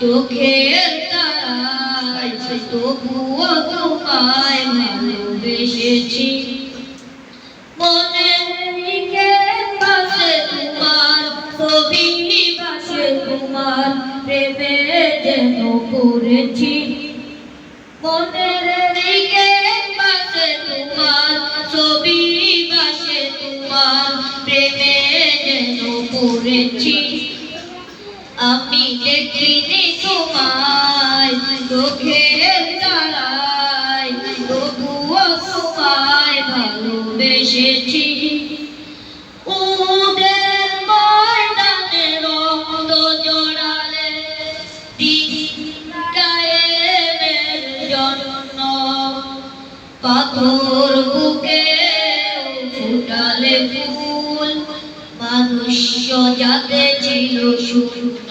চোখের তারায় তবুও তোমায় ভালোবেসেছি। মনের পাশে তোমার ছবি পাশে তোমার প্রেমে যেন করেছি মনের দিকে পাশে তোমার ছবি পাশে তোমার প্রেমে যেন পড়েছি। আমি দেখিনি তোমায়, চোখের তারায়, তবুও তোমায় ভালোবেসেছি। উদের ময়দানে রক্ত জড়ালে কায়েমের জন্য পাথর বুকে ফুটালে ফুল মানুষ যাতে ছিল শূন্য।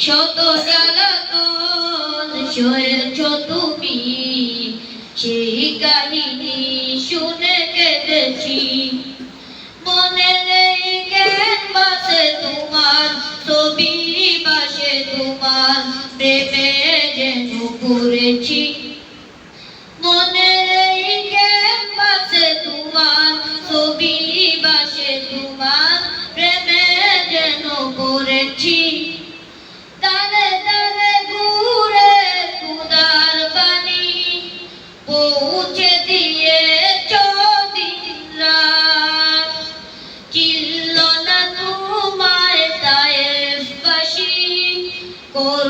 শত জ্বালাতন সয়েছ তুমি, সেই কাহিনী শুনে কেঁদেছি। মনে নেই কেন বাসে তোমার, ছবি বাসে তোমার, প্রেমে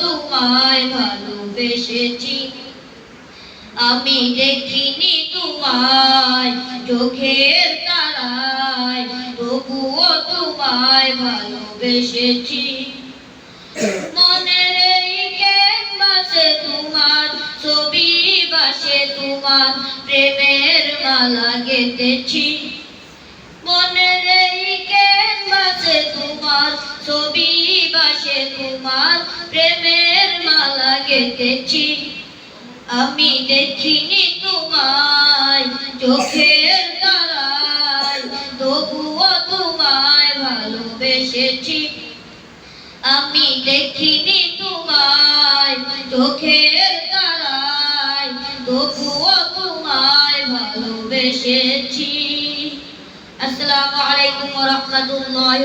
তোমায় ভালোবেসেছি। আমি দেখিনি তোমায়, চোখের তারায়। তবুও তোমায় ভালোবেসেছি। মনের বাসে তোমার, ছবি বাসে তোমার, প্রেমের মালা গেঁথেছি। মনের বাসে তোমার, ছবি বাসে তোমার প্রেমের মালা গেঁথেছি। আমি দেখিনি তোমায় চোখের তারায়, তবুও তোমায় ভালোবেসেছি। আমি দেখিনি তোমায় চোখের তারায়, তবুও তোমায় ভালোবেসেছি। আসসালামু আলাইকুম ওয়া রাহমাতুল্লাহি